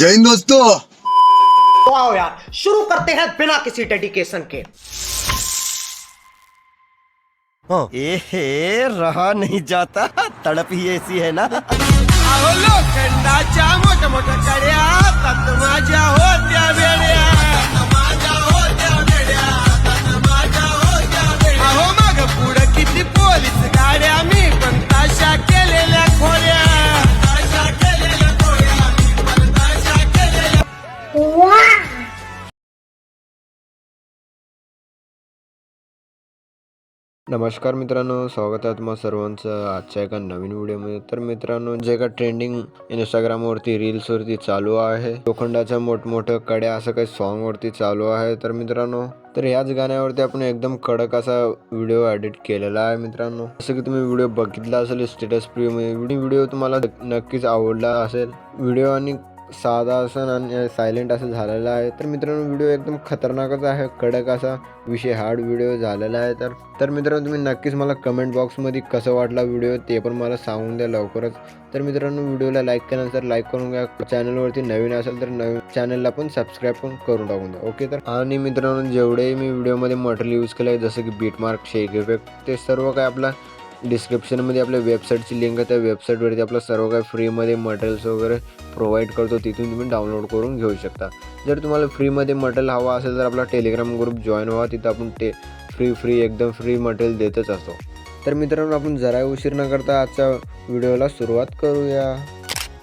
जय हिंद दोस्तों। तो आओ यार शुरू करते हैं बिना किसी डेडिकेशन के। एहे रहा नहीं जाता तड़प ही ऐसी है ना। आओ लो लोखंडाच्या मोठ्या मोटा चढ़िया तब तुम आ वेड्या नमस्कार मित्रांनो स्वागत आहे तुम्हाला सर्वांचं आजच्या एका नवीन व्हिडिओमध्ये. तर मित्रांनो जे का ट्रेंडिंग इंस्टाग्रामवरती रील्सवरती चालू आहे लोखंडाच्या मोठमोठ्या कड्या असं काही सॉन्गवरती चालू आहे. तर मित्रांनो तर ह्याच गाण्यावरती आपण एकदम कडक असा व्हिडिओ एडिट केलेला आहे मित्रांनो. जसं की तुम्ही व्हिडिओ बघितला असेल स्टेटस प्रिव्ह्यूमध्ये व्हिडिओ तुम्हाला नक्कीच आवडला असेल. व्हिडिओ आणि साधा असं आणि सायलेंट असं झालेला आहे. तर मित्रांनो व्हिडिओ एकदम खतरनाकच आहे कडक असा विषय हार्ड व्हिडिओ झालेला आहे. तर तर मित्रांनो तुम्ही नक्कीच मला कमेंट बॉक्समध्ये कसं वाटला व्हिडिओ ते पण मला सांगून द्या लवकरच. तर मित्रांनो व्हिडिओला लाईक केल्यानंतर लाईक करून घ्या. चॅनलवरती नवीन असेल तर नवीन चॅनलला पण सबस्क्राईब पण करून टाकून द्या. ओके तर आणि मित्रांनो जेवढे मी व्हिडिओमध्ये मटेरियल यूज केलं आहे जसं की बीट मार्क शेक इफेक्ट ते सर्व काय आपला डिस्क्रिप्शनमध्ये आपल्या वेबसाईटची लिंक आहे. त्या वेबसाईटवरती आपलं सर्व काही फ्रीमध्ये मटेरियल्स वगैरे प्रोव्हाइड करतो. तिथून तुम्ही डाउनलोड करून घेऊ शकता. जर तुम्हाला फ्रीमध्ये मटेरियल हवा असेल तर आपला टेलिग्राम ग्रुप जॉईन व्हा. तिथं आपण ते फ्री फ्री एकदम फ्री मटेरियल देतच असतो. तर मित्रांनो आपण जरा उशीर न करता आजच्या व्हिडिओला सुरुवात करूया.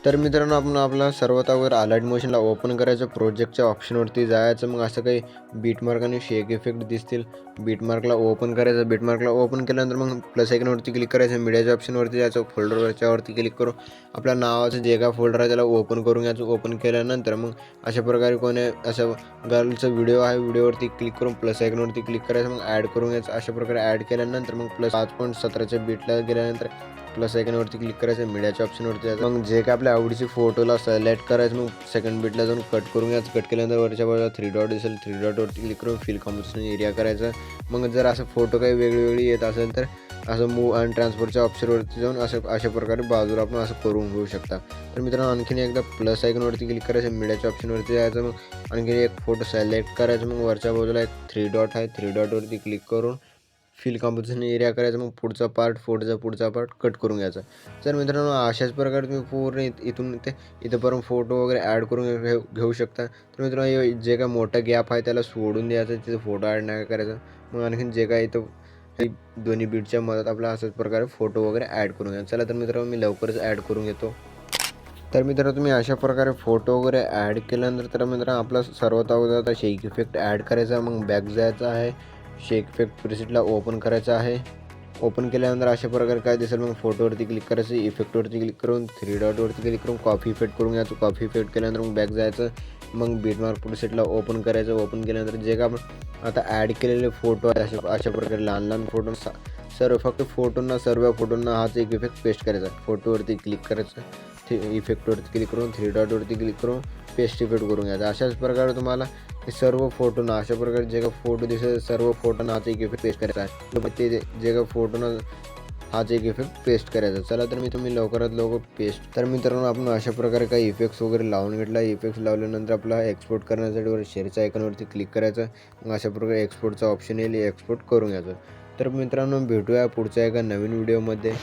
तर मित्रांनो आपण आपला सर्वात अगोदर अलर्ट मोशनला ओपन करायचं. प्रोजेक्टच्या ऑप्शनवरती जायचं. मग असं काही बीटमार्क आणि शेक इफेक्ट दिसतील. बीटमार्कला ओपन करायचं. बीटमार्कला ओपन केल्यानंतर मग प्लस आयकनवरती क्लिक करायचं. मीडियाच्या ऑप्शनवरती जायचं. फोल्डरच्यावरती क्लिक करू. आपल्या नावाचं जे काय फोल्डर आहे त्याला ओपन करून घ्यायचं. ओपन केल्यानंतर मग अशा प्रकारे कोणी असं गर्लचा व्हिडिओ आहे व्हिडिओवरती क्लिक करून प्लस आयकनवरती क्लिक करायचं. मग ॲड करून घ्यायचं. अशा प्रकारे ॲड केल्यानंतर मग प्लस पाच पॉईंट सतराच्या बीटला गेल्यानंतर प्लस आयकनवरती क्लिक करायचं मीडियाच्या ऑप्शनवरती जायचं. मग जे काय आपल्या आवडीची फोटोला सिलेक्ट करायचं मग सेकंड बीटला जाऊन कट करून घ्यायचं. कट केल्यानंतर वरच्या बाजूला थ्री डॉट दिसेल. थ्री डॉटवरती क्लिक करून फिल कॉम्पिटिशन एरिया करायचं. मग जर असं फोटो काही वेगळी वेगळी येत असेल तर असं मूव अँड ट्रान्सपोर्टच्या ऑप्शनवरती जाऊन असं अशा प्रकारे बाजूला आपण असं करून घेऊ शकता. तर मित्रांनो आणखीन एकदा प्लस आयकनवरती क्लिक करायचं मीडियाच्या ऑप्शनवरती जायचं. मग आणखीन एक फोटो सिलेक्ट करायचं. मग वरच्या बाजूला एक थ्री डॉट आहे. थ्री डॉटवरती क्लिक करून फील कॉम्पोजिशन एरिया करायचं मग पुढचा पार्ट फोटोचा पुढचा पार्ट कट करून घ्यायचा. तर मित्रांनो अशाच प्रकारे तुम्ही पूर्ण इथून ते इथंपर्यंत फोटो वगैरे ॲड करून घेऊ घेऊ शकता. तर मित्रांनो हे जे काय मोठा गॅप आहे त्याला सोडून द्यायचं तिथे फोटो ॲड नाही करायचा. मग आणखीन जे काय इथं दोन्ही बीटच्या मदत आपला अशाच प्रकारे फोटो वगैरे ॲड करून घ्या. चला तर मित्रांनो मी लवकरच ॲड करून घेतो. तर मित्रांनो तुम्ही अशा प्रकारे फोटो वगैरे ॲड केल्यानंतर तर मित्रांनो आपला सर्वात अगोदर आता शेक इफेक्ट ॲड करायचा मग बॅक जायचं आहे. शेक इफेक्ट प्रिसेटला ओपन करायचं आहे. ओपन केल्यानंतर अशा प्रकारे काय दिसेल? मग फोटोवरती क्लिक करायचं इफेक्टवरती क्लिक करून थ्री डॉटवरती क्लिक करून कॉफी इफेक्ट करून घ्यायचं. कॉफी इफेक्ट केल्यानंतर मग बॅक जायचं. मग बीटमार्क प्रिसेटला ओपन करायचं. ओपन केल्यानंतर जे का आपण आता ॲड केलेले फोटो आहे अशा अशा प्रकारे लहान लहान फोटो सा सर्व फक्त फोटोंना सर्व फोटोंना हाच एक इफेक्ट पेस्ट करायचा. फोटोवरती क्लिक करायचं थ्री इफेक्टवरती क्लिक करून थ्री डॉटवरती क्लिक करून पेस्ट इफेक्ट करून घ्यायचा. अशाच प्रकारे तुम्हाला सर्व फोटोना अशा प्रकारे जे काही फोटो दिसत सर्व फोटोना हाच एक इफेक्ट पेस्ट करायचा. आहे मग ते जे काही फोटोना हाच एक इफेक्ट पेस्ट करायचा. चला तर मी तुम्ही लवकरात लवकर पेस्ट तर मित्रांनो आपण अशा प्रकारे काही इफेक्ट्स वगैरे लावून घेतला. इफेक्ट्स लावल्यानंतर आपला एक्सपोर्ट करण्यासाठी वर शेअरच्या आयकॉनवरती क्लिक करायचं. मग अशा प्रकारे एक्सपोर्टचा ऑप्शन येईल एक्सपोर्ट करून घ्यायचं. तर मित्रांनो भेटूया पुढच्या एका नवीन व्हिडिओमध्ये.